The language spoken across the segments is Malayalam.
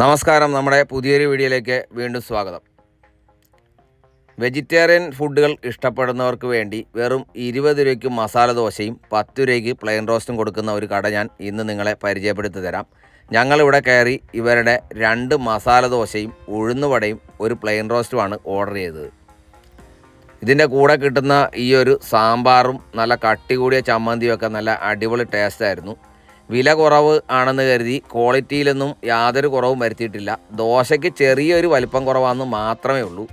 നമസ്കാരം. നമ്മുടെ പുതിയൊരു വീഡിയോയിലേക്ക് വീണ്ടും സ്വാഗതം. വെജിറ്റേറിയൻ ഫുഡുകൾ ഇഷ്ടപ്പെടുന്നവർക്ക് വേണ്ടി വെറും ഇരുപത് രൂപയ്ക്ക് മസാല ദോശയും പത്ത് രൂപയ്ക്ക് പ്ലെയിൻ റോസ്റ്റും കൊടുക്കുന്ന ഒരു കട ഞാൻ ഇന്ന് നിങ്ങളെ പരിചയപ്പെടുത്തി തരാം. ഞങ്ങളിവിടെ കയറി ഇവരുടെ രണ്ട് മസാല ദോശയും ഉഴുന്നുവടയും ഒരു പ്ലെയിൻ റോസ്റ്റുമാണ് ഓർഡർ ചെയ്തത്. ഇതിന്റെ കൂടെ കിട്ടുന്ന ഈ ഒരു സാമ്പാറും നല്ല കട്ടി കൂടിയ ചമ്മന്തിയും ഒക്കെ നല്ല അടിപൊളി ടേസ്റ്റായിരുന്നു വില കുറവ് ആണെന്ന് കരുതി ക്വാളിറ്റിയിലൊന്നും യാതൊരു കുറവും വരുത്തിയിട്ടില്ല. ദോശയ്ക്ക് ചെറിയൊരു വലിപ്പം കുറവാണെന്ന് മാത്രമേ ഉള്ളൂ.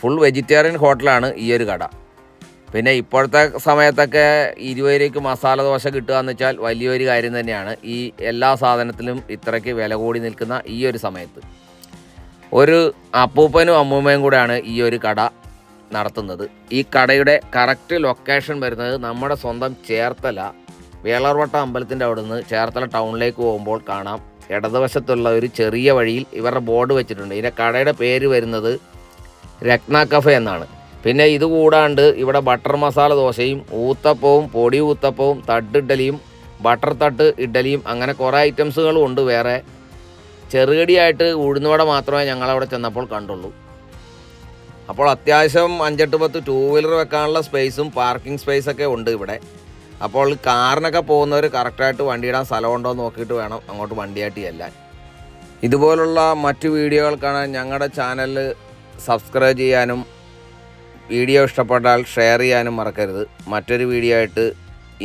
ഫുൾ വെജിറ്റേറിയൻ ഹോട്ടലാണ് ഈ ഒരു കട. പിന്നെ ഇപ്പോഴത്തെ സമയത്തൊക്കെ ഇരുപത് രൂപയ്ക്ക് മസാല ദോശ കിട്ടുക എന്ന് വെച്ചാൽ വലിയൊരു കാര്യം തന്നെയാണ്. ഈ എല്ലാ സാധനത്തിലും ഇത്രയ്ക്ക് വില കൂടി നിൽക്കുന്ന ഈ ഒരു സമയത്ത്. ഒരു അപ്പൂപ്പനും അമ്മൂമ്മയും കൂടെയാണ് ഈ ഒരു കട നടത്തുന്നത്. ഈ കടയുടെ കറക്റ്റ് ലൊക്കേഷൻ വരുന്നത് നമ്മുടെ സ്വന്തം ചേർത്തല വേളർവട്ട അമ്പലത്തിന്റെ അവിടെ നിന്ന് ചേർത്തല ടൗണിലേക്ക് പോകുമ്പോൾ കാണാം. ഇടതുവശത്തുള്ള ഒരു ചെറിയ വഴിയിൽ ഇവരുടെ ബോർഡ് വെച്ചിട്ടുണ്ട്. ഇതിന്റെ കടയുടെ പേര് വരുന്നത് രത്ന കഫെ എന്നാണ്. പിന്നെ ഇത് കൂടാണ്ട് ഇവിടെ ബട്ടർ മസാല ദോശയും ഊത്തപ്പവും പൊടി ഊത്തപ്പവും തട്ട് ഇഡ്ഡലിയും ബട്ടർ തട്ട് ഇഡ്ഡലിയും അങ്ങനെ കുറേ ഐറ്റംസുകളും ഉണ്ട്. വേറെ ചെറുകടിയായിട്ട് ഉഴുന്നുവട മാത്രമേ ഞങ്ങളവിടെ ചെന്നപ്പോൾ കണ്ടുള്ളൂ. അപ്പോൾ അത്യാവശ്യം അഞ്ചെട്ട് പത്ത് ടൂ വീലർ വെക്കാനുള്ള സ്പേസും പാർക്കിംഗ് സ്പേസൊക്കെ ഉണ്ട് ഇവിടെ. അപ്പോൾ കാറിനൊക്കെ പോകുന്നവർ കറക്റ്റായിട്ട് വണ്ടി ഇടാൻ സ്ഥലമുണ്ടോ എന്ന് നോക്കിയിട്ട് വേണം അങ്ങോട്ട് വണ്ടിയായിട്ട് ചെല്ലാൻ. ഇതുപോലുള്ള മറ്റു വീഡിയോകൾ കാണാൻ ഞങ്ങളുടെ ചാനൽ സബ്സ്ക്രൈബ് ചെയ്യാനും വീഡിയോ ഇഷ്ടപ്പെട്ടാൽ ഷെയർ ചെയ്യാനും മറക്കരുത്. മറ്റൊരു വീഡിയോ ആയിട്ട്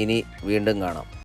ഇനി വീണ്ടും കാണാം.